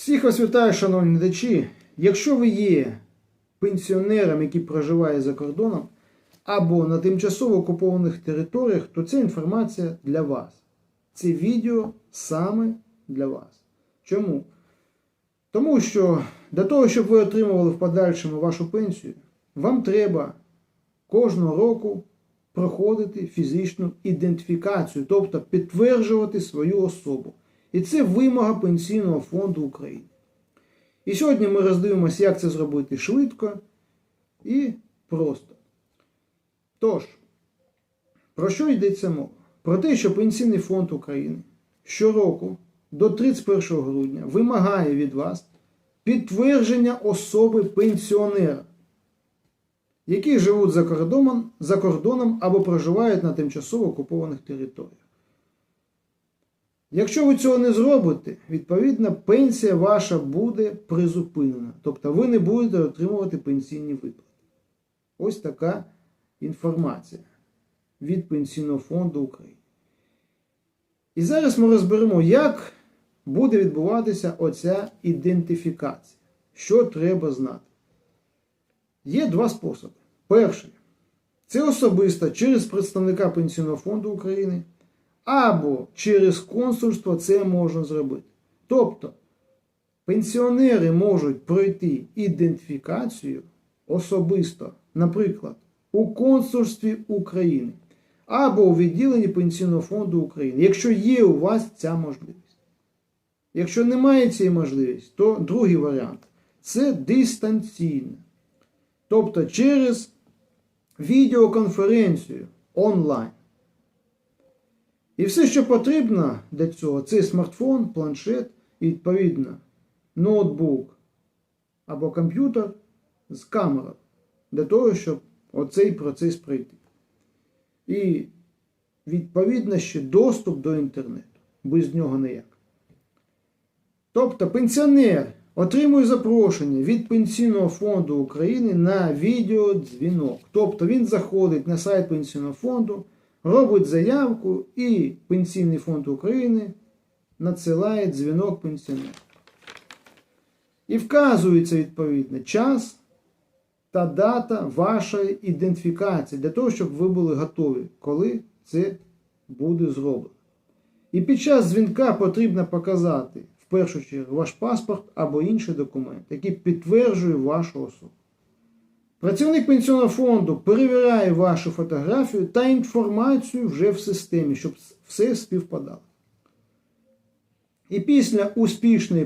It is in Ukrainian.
Всіх вас вітаю, шановні глядачі. Якщо ви є пенсіонером, який проживає за кордоном, або на тимчасово окупованих територіях, то ця інформація для вас. Це відео саме для вас. Чому? Тому що для того, щоб ви отримували в подальшому вашу пенсію, вам треба кожного року проходити фізичну ідентифікацію, тобто підтверджувати свою особу. І це вимога Пенсійного фонду України. І сьогодні ми роздивимося, як це зробити швидко і просто. Тож, про що йдеться мова? Про те, що Пенсійний фонд України щороку до 31 грудня вимагає від вас підтвердження особи пенсіонера, які живуть за кордоном, за кордоном або проживають на тимчасово окупованих територіях. Якщо ви цього не зробите, відповідно, пенсія ваша буде призупинена. Тобто ви не будете отримувати пенсійні виплати. Ось така інформація від Пенсійного фонду України. І зараз ми розберемо, як буде відбуватися оця ідентифікація. Що треба знати. Є два способи. Перший це особисто через представника Пенсійного фонду України або через консульство це можна зробити. Тобто пенсіонери можуть пройти ідентифікацію особисто, наприклад, у консульстві України або у відділенні Пенсійного фонду України, якщо є у вас ця можливість. Якщо немає цієї можливості, то другий варіант це дистанційно. Тобто через відеоконференцію онлайн. І все, що потрібно для цього, це смартфон, планшет і, відповідно, ноутбук або комп'ютер з камерою для того, щоб оцей процес пройти. І, відповідно, ще доступ до інтернету. Без нього ніяк. Тобто пенсіонер отримує запрошення від Пенсійного фонду України на відеодзвінок. Тобто він заходить на сайт Пенсійного фонду, робить заявку і Пенсійний фонд України надсилає дзвінок пенсіонеру. І вказується відповідно час та дата вашої ідентифікації для того, щоб ви були готові, коли це буде зроблено. І під час дзвінка потрібно показати в першу чергу ваш паспорт або інший документ, який підтверджує вашу особу. Працівник пенсійного фонду перевіряє вашу фотографію та інформацію вже в системі, щоб все співпадало. І після успішної